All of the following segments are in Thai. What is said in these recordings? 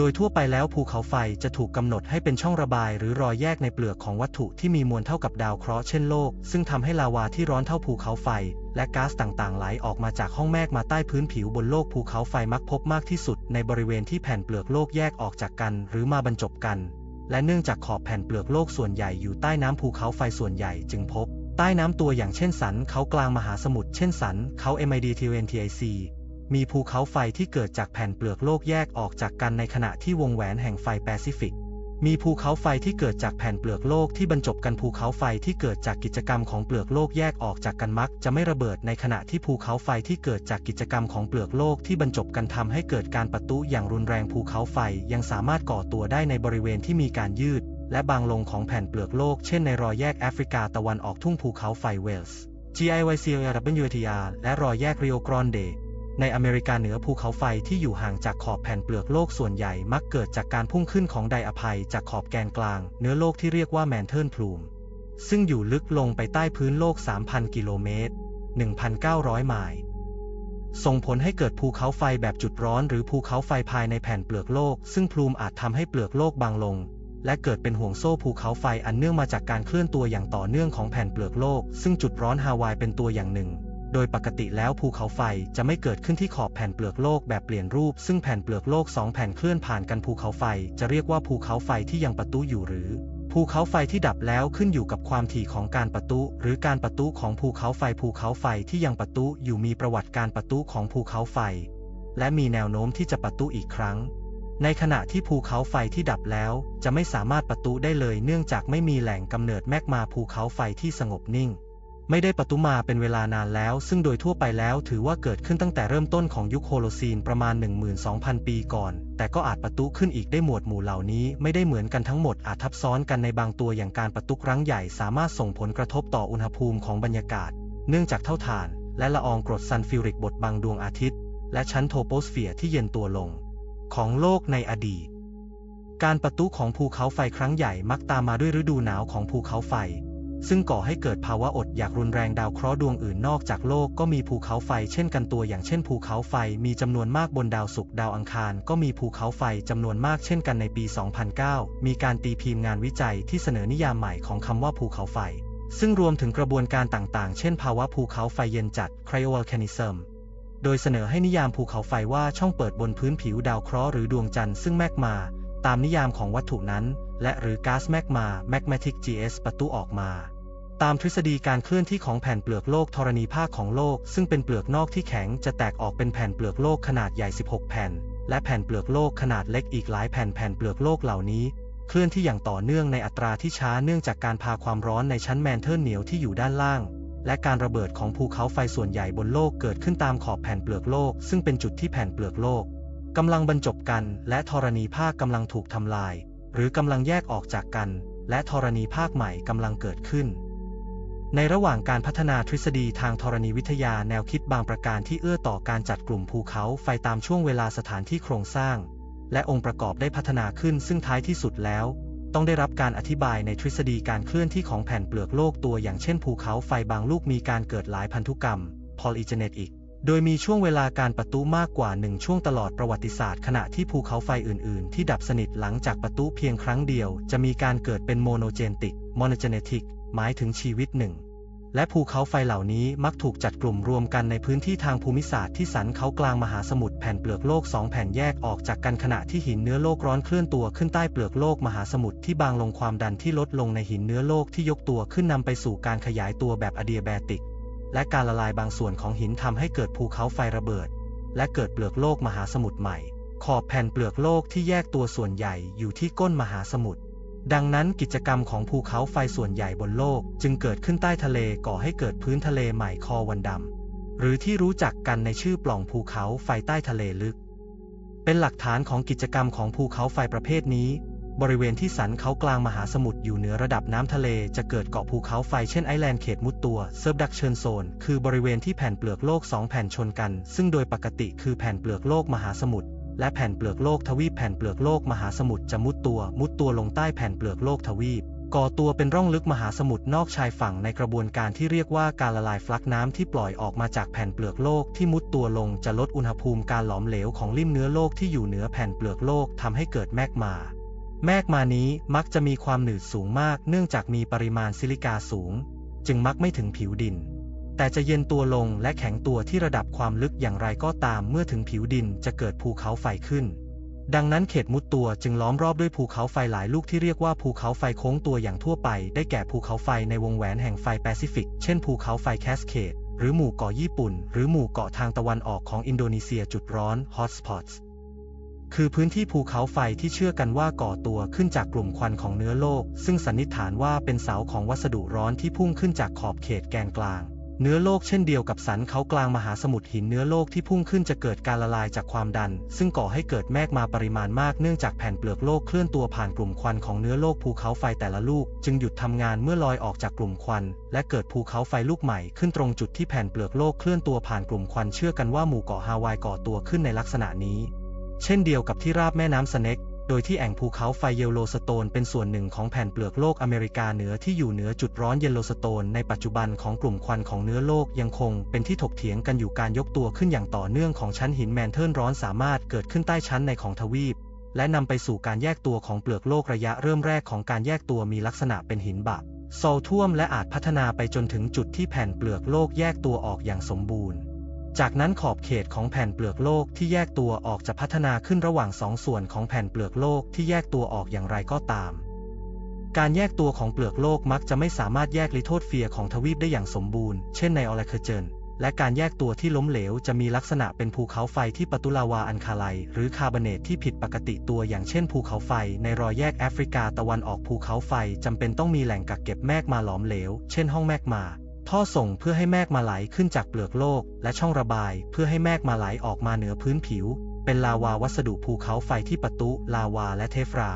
โดยทั่วไปแล้วภูเขาไฟจะถูกกำหนดให้เป็นช่องระบายหรือรอยแยกในเปลือกของวัตถุที่มีมวลเท่ากับดาวเคราะห์เช่นโลก ซึ่งทำให้ลาวาที่ร้อนเท่าภูเขาไฟ และก๊าซต่างๆ ไหลออกมาจากห้องแมกมาใต้พื้นผิวบนโลกภูเขาไฟมักพบมากที่สุด ในบริเวณที่แผ่นเปลือกโลกแยกออกจากกัน หรือมาบรรจบกัน และเนื่องจากขอบแผ่นเปลือกโลกส่วนใหญ่อยู่ใต้น้ำภูเขาไฟส่วนใหญ่จึงพบ ใต้น้ำตัวอย่างเช่นสันเขากลางมหาสมุทรเช่นสันเขา MIDTUNTIC มีภูเขาไฟที่เกิดจากแผ่นเปลือกโลกแยกออกจากกันในขณะที่วงแหวนแห่งไฟแปซิฟิก มีภูเขาไฟที่เกิดจากแผ่นเปลือกโลกที่บรรจบกันภูเขาไฟที่เกิดจากกิจกรรมของเปลือกโลกแยกออกจากกันมักจะไม่ระเบิดในขณะที่ภูเขาไฟที่เกิดจากกิจกรรมของเปลือกโลกที่บรรจบกันทำให้เกิดการปะทุอย่างรุนแรงภูเขาไฟยังสามารถก่อตัวได้ในบริเวณที่มีการยืด และบางลงของแผ่นเปลือกโลกเช่นในรอยแยกแอฟริกาตะวันออกทุ่งภูเขาไฟเวลส์ GIYCLWTR และรอยแยกริโอกรอนเด ในอเมริกาเหนือภูเขาไฟที่อยู่ห่างจากขอบแผ่นเปลือกโลกส่วนใหญ่มักเกิดจากการพุ่งขึ้นของไดอะภัยจากขอบแกนกลางเนื้อโลกที่เรียกว่าแมนเทิลพลูมซึ่งอยู่ลึกลงไปใต้พื้นโลก 3,000 กิโลเมตร 1,900 ไมล์ส่งผลให้เกิดภูเขาไฟแบบจุดร้อนหรือภูเขาไฟภายในแผ่นเปลือกโลก ซึ่งพลูมอาจทำให้เปลือกโลกบางลง และเกิดเป็นห่วงโซ่ภูเขาไฟอันเนื่องมาจากการเคลื่อนตัวอย่างต่อเนื่องของแผ่นเปลือกโลก ซึ่งจุดร้อนฮาวายเป็นตัวอย่างหนึ่ง โดยปกติแล้วภูเขาไฟจะไม่เกิดขึ้นที่ขอบแผ่นเปลือกโลกแบบเปลี่ยนรูป ซึ่งแผ่นเปลือกโลกสองแผ่นเคลื่อนผ่านกันภูเขาไฟจะเรียกว่าภูเขาไฟที่ยังปะทุอยู่หรือ ภูเขาไฟที่ดับแล้วขึ้นอยู่กับความถี่ของการปะทุหรือการปะทุของภูเขาไฟภูเขาไฟที่ยังปะทุอยู่มีประวัติการปะทุของภูเขาไฟ และมีแนวโน้มที่จะปะทุอีกครั้งในขณะที่ภูเขาไฟที่ดับแล้ว จะไม่สามารถปะทุได้เลยเนื่องจากไม่มีแหล่งกำเนิดแมกมาภูเขาไฟที่สงบนิ่ง ไม่ได้ปตุมาเป็นเวลานานแล้ว ซึ่งโดยทั่วไปแล้วถือว่าเกิดขึ้นตั้งแต่เริ่มต้นของยุคโฮโลซีนประมาณ 12,000 ปีก่อน แต่ก็อาจปะตุขึ้นอีกได้หมวดหมู่เหล่านี้ ไม่ได้เหมือนกันทั้งหมดอาจทับซ้อนกันในบางตัวอย่างการปะตุครั้งใหญ่สามารถส่งผลกระทบต่ออุณหภูมิของบรรยากาศ เนื่องจากเท่าฐาน และละอองกรดซัลฟิวริกบดบังดวงอาทิตย์ และชั้นโทโปสเฟียร์ที่เย็นตัวลง ของโลกในอดีต การปะตุของภูเขาไฟครั้งใหญ่มักตามมาด้วยฤดูหนาวของภูเขาไฟ ซึ่งก่อให้เกิดภาวะอดอยากรุนแรงดาวเคราะห์ดวงอื่นนอกจากโลกก็มีภูเขาไฟเช่นกันตัวอย่างเช่นภูเขาไฟมีจำนวนมากบนดาวศุกร์ดาวอังคารก็มีภูเขาไฟจำนวนมากเช่นกันในปี 2009 มีการตีพิมพ์งานวิจัยที่เสนอนิยามใหม่ของคำว่าภูเขาไฟ ซึ่งรวมถึงกระบวนการต่างๆ เช่นภาวะภูเขาไฟเย็นจัด cryovolcanism โดยเสนอให้นิยามภูเขาไฟว่าช่องเปิดบนพื้นผิวดาวเคราะห์หรือดวงจันทร์ซึ่งแมกมา ตามนิยามของวัตถุนั้น และหรือก๊าซแมกมา magmatic GS ประตูออกมา ตามทฤษฎีการเคลื่อนที่ของแผ่นเปลือกโลกธรณีภาคของโลก ซึ่งเป็นเปลือกนอกที่แข็งจะแตกออกเป็นแผ่นเปลือกโลกขนาดใหญ่ 16 แผ่น และแผ่นเปลือกโลกขนาดเล็กอีกหลายแผ่นแผ่นเปลือกโลกเหล่านี้ เคลื่อนที่อย่างต่อเนื่องในอัตราที่ช้าเนื่องจากการพาความร้อนในชั้นแมนเทิลเหนียวที่อยู่ด้านล่างและการระเบิดของภูเขาไฟส่วนใหญ่บนโลกเกิดขึ้นตามขอบแผ่นเปลือกโลก ซึ่งเป็นจุดที่แผ่นเปลือกโลกกำลังบรรจบกัน และธรณีภาคกำลังถูกทำลาย หรือกำลังแยกออกจากกัน และธรณีภาคใหม่กำลังเกิดขึ้น ในระหว่างการพัฒนาทฤษฎีทางธรณีวิทยาแนวคิดบางประการที่เอื้อต่อการจัดกลุ่มภูเขาไฟตามช่วงเวลาสถานที่โครงสร้าง และองค์ประกอบได้พัฒนาขึ้นซึ่งท้ายที่สุดแล้ว ต้องได้รับการอธิบายในทฤษฎีการเคลื่อนที่ของแผ่นเปลือกโลกตัวอย่างเช่นภูเขาไฟบางลูกมีการเกิดหลายพันธุกรรม polygenetic โดยมีช่วงเวลาการปะทุมากกว่าหนึ่งช่วงตลอดประวัติศาสตร์ขณะที่ภูเขาไฟอื่น ๆ ที่ดับสนิทหลังจากปะทุเพียงครั้งเดียว จะมีการเกิดเป็นโมโนเจนติก monogenetic หมายถึงชีวิตหนึ่ง และภูเขาไฟเหล่านี้มักถูกจัดกลุ่มรวมกันในพื้นที่ทางภูมิศาสตร์ที่สันเขากลางมหาสมุทรแผ่นเปลือกโลกสองแผ่นแยกออกจากกันขณะที่หินเนื้อโลกร้อนเคลื่อนตัวขึ้นใต้เปลือกโลกมหาสมุทรที่บางลงความดันที่ลดลงในหินเนื้อโลกที่ยกตัวขึ้นนำไปสู่การขยายตัวแบบอะเดียแบติก และการละลายบางส่วนของหินทำให้เกิดภูเขาไฟระเบิด และเกิดเปลือกโลกมหาสมุทรใหม่ ขอบแผ่นเปลือกโลกที่แยกตัวส่วนใหญ่อยู่ที่ก้นมหาสมุทรดังนั้นกิจกรรมของภูเขาไฟส่วนใหญ่บนโลก จึงเกิดขึ้นใต้ทะเลก่อให้เกิดพื้นทะเลใหม่คอวันดำหรือที่รู้จักกันในชื่อปล่องภูเขาไฟใต้ทะเลลึก เป็นหลักฐานของกิจกรรมของภูเขาไฟประเภทนี้ บริเวณที่สันเขากลางมหาสมุทรอยู่เหนือระดับน้ำทะเลจะเกิดเกาะภูเขาไฟเช่นไอแลนด์เขตมุดตัวเซิร์ฟดักเชิญโซน คือบริเวณที่แผ่นเปลือกโลกสองแผ่นชนกัน ซึ่งโดยปกติคือแผ่นเปลือกโลกมหาสมุทรและแผ่นเปลือกโลกทวีปแผ่นเปลือกโลกมหาสมุทรจะมุดตัวมุดตัวลงใต้แผ่นเปลือกโลกทวีปก่อตัวเป็นร่องลึกมหาสมุทรนอกชายฝั่งในกระบวนการที่เรียกว่าการละลายฟลักน้ำที่ปล่อยออกมาจากแผ่นเปลือกโลกที่มุดตัวลงจะลดอุณหภูมิการหลอมเหลวของลิ่มเนื้อโลกที่อยู่เหนือแผ่นเปลือกโลกทำให้เกิดแมกมา แมกมานี้มักจะมีความหนืดสูงมากเนื่องจากมีปริมาณซิลิกาสูง จึงมักไม่ถึงผิวดิน แต่จะเย็นตัวลงและแข็งตัวที่ระดับความลึกอย่างไรก็ตามเมื่อถึงผิวดินจะเกิดภูเขาไฟขึ้น ดังนั้นเขตมุดตัวจึงล้อมรอบด้วยภูเขาไฟหลายลูกที่เรียกว่าภูเขาไฟโค้งตัวอย่างทั่วไป ได้แก่ภูเขาไฟในวงแหวนแห่งไฟแปซิฟิก เช่นภูเขาไฟแคสเคดหรือหมู่เกาะญี่ปุ่น หรือหมู่เกาะทางตะวันออกของอินโดนีเซียจุดร้อน hotspots คือพื้นที่ภูเขาไฟที่เชื่อกันว่าก่อตัวขึ้นจากกลุ่มควันของเนื้อโลก ซึ่งสันนิษฐานว่าเป็นเสาของวัสดุร้อนที่พุ่งขึ้นจากขอบเขตแกนกลาง เนื้อโลกเช่นเดียวกับสันเขากลางมหาสมุทรหินเนื้อโลกที่พุ่งขึ้นจะเกิดการละลายจากความดัน ซึ่งก่อให้เกิดแมกมาปริมาณมากเนื่องจากแผ่นเปลือกโลกเคลื่อนตัวผ่านกลุ่มควันของเนื้อโลกภูเขาไฟแต่ละลูก จึงหยุดทำงานเมื่อลอยออกจากกลุ่มควัน และเกิดภูเขาไฟลูกใหม่ขึ้นตรงจุดที่แผ่นเปลือกโลกเคลื่อนตัวผ่านกลุ่มควันเชื่อกันว่าหมู่เกาะฮาวายก่อตัวขึ้นในลักษณะนี้ เช่นเดียวกับที่ราบแม่น้ำสเน็ก โดยที่แอ่งภูเขาไฟเยลโลสโตนเป็นส่วนหนึ่งของแผ่นเปลือกโลกอเมริกาเหนือที่อยู่เหนือจุดร้อนเยลโลสโตนในปัจจุบันของกลุ่มควันของเนื้อโลกยังคงเป็นที่ถกเถียงกันอยู่การยกตัวขึ้นอย่างต่อเนื่องของชั้นหินแมนเทิลร้อนสามารถเกิดขึ้นใต้ชั้นในของทวีป และนำไปสู่การแยกตัวของเปลือกโลกระยะเริ่มแรกของการแยกตัวมีลักษณะเป็นหินบะโซลท่วมและอาจพัฒนาไปจนถึงจุดที่แผ่นเปลือกโลกแยกตัวออกอย่างสมบูรณ์ จากนั้นขอบเขตของแผ่นเปลือกโลกที่แยกตัวออกจะพัฒนาขึ้นระหว่างสองส่วนของแผ่นเปลือกโลกที่แยกตัวออกอย่างไรก็ตาม การแยกตัวของเปลือกโลกมักจะไม่สามารถแยกลิโทสเฟียร์ของทวีปได้อย่างสมบูรณ์ เช่นในออลเคเจนและการแยกตัวที่ล้มเหลวจะมีลักษณะเป็นภูเขาไฟที่ปตุลาวาอันคาไลหรือคาร์บอเนตที่ผิดปกติตัวอย่างเช่นภูเขาไฟในรอยแยกแอฟริกาตะวันออกภูเขาไฟจำเป็นต้องมีแหล่งกักเก็บแมกมาหลอมเหลว เช่นห้องแมกมา ท่อส่งเพื่อให้แมกมาไหลขึ้นจากเปลือกโลก และช่องระบายเพื่อให้แมกมาไหลออกมาเหนือพื้นผิว เป็นลาวาวัสดุภูเขาไฟที่ปะตุลาวาและเทฟรา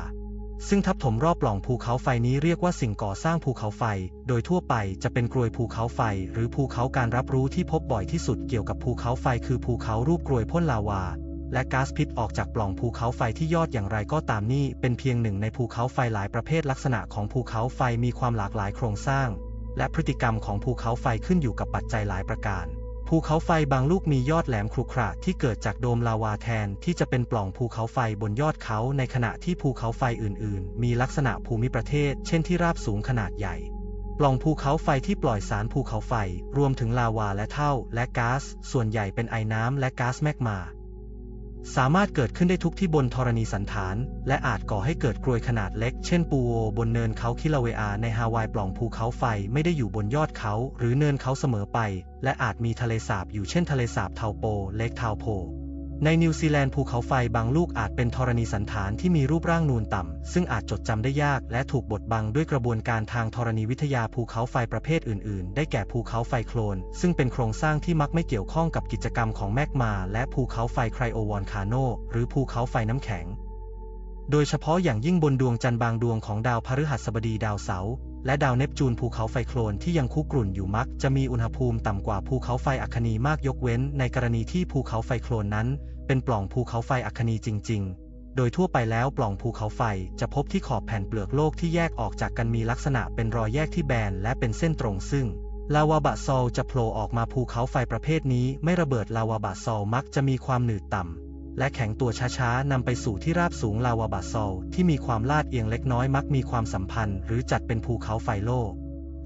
ซึ่งทับถมรอบปล่องภูเขาไฟนี้เรียกว่าสิ่งก่อสร้างภูเขาไฟ โดยทั่วไปจะเป็นกรวยภูเขาไฟ หรือภูเขาการรับรู้ที่พบบ่อยที่สุดเกี่ยวกับภูเขาไฟคือภูเขารูปกรวยพ่นลาวา และก๊าซพิษออกจากปล่องภูเขาไฟที่ยอดอย่างไรก็ตามนี่เป็นเพียงหนึ่งในภูเขาไฟหลายประเภทลักษณะของภูเขาไฟมีความหลากหลายโครงสร้าง และพฤติกรรมของภูเขาไฟขึ้นอยู่กับปัจจัยหลายประการ ภูเขาไฟบางลูกมียอดแหลมครุขระที่เกิดจากโดมลาวาแทนที่จะเป็นปล่องภูเขาไฟบนยอดเขาในขณะที่ภูเขาไฟอื่น ๆ มีลักษณะภูมิประเทศ เช่นที่ราบสูงขนาดใหญ่ ปล่องภูเขาไฟที่ปล่อยสารภูเขาไฟ รวมถึงลาวาและเท่าและก๊าซส่วนใหญ่เป็นไอน้ำและก๊าซแมกมา สามารถเกิดขึ้นได้ทุกที่บนธรณีสันฐาน และอาจก่อให้เกิดกรวยขนาดเล็ก เช่นปูโอบนเนินเขาคิลาเวอาในฮาวายปล่องภูเขาไฟไม่ได้อยู่บนยอดเขา หรือเนินเขาเสมอไป และอาจมีทะเลสาบอยู่เช่นทะเลสาบเทาโป เลกเทาโพ ในนิวซีแลนด์ภูเขาไฟบางลูกอาจเป็นธรณีสันฐานที่มีรูปร่างนูนต่ำ ซึ่งอาจจดจำได้ยากและถูกบดบังด้วยกระบวนการทางธรณีวิทยาภูเขาไฟประเภทอื่น ๆ ได้แก่ภูเขาไฟโคลน ซึ่งเป็นโครงสร้างที่มักไม่เกี่ยวข้องกับกิจกรรมของแมกมา และภูเขาไฟไครโอวอนคาโนหรือภูเขาไฟน้ำแข็ง โดยเฉพาะอย่างยิ่งบนดวงจันทร์บางดวงของดาวพฤหัสบดีดาวเสาร์และดาวเนปจูนภูเขาไฟโคลนที่ยังคุกรุ่นอยู่มัก จะมีอุณหภูมิต่ำกว่าภูเขาไฟอัคนีมากยกเว้น ในกรณีที่ภูเขาไฟโคลนนั้น เป็นปล่องภูเขาไฟอัคนีจริง ๆ โดยทั่วไปแล้วปล่องภูเขาไฟจะพบที่ขอบแผ่นเปลือกโลกที่แยกออกจากกันมีลักษณะเป็นรอยแยกที่แบนและเป็นเส้นตรงซึ่งลาวาบะซอลจะโผล่ออกมาภูเขาไฟประเภทนี้ไม่ระเบิดลาวาบะซอลมักจะมีความหนืดต่ำ และแข็งตัวช้าๆนำไปสู่ที่ราบสูงลาวาบาซอลที่มีความลาดเอียงเล็กน้อยมักมีความสัมพันธ์ หรือจัดเป็นภูเขาไฟโลก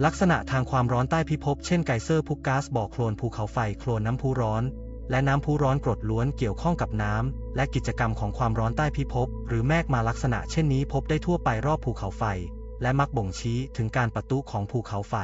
ลักษณะทางความร้อนใต้พิภพเช่นไกเซอร์พุกก๊าซบ่อโคลนภูเขาไฟโคลนน้ำพุร้อน และน้ำพุร้อนกรดล้วนเกี่ยวข้องกับน้ำและกิจกรรมของความร้อนใต้พิภพหรือแมกมาลักษณะเช่นนี้พบได้ทั่วไปรอบภูเขาไฟ และมักบ่งชี้ถึงการปะทุของภูเขาไฟ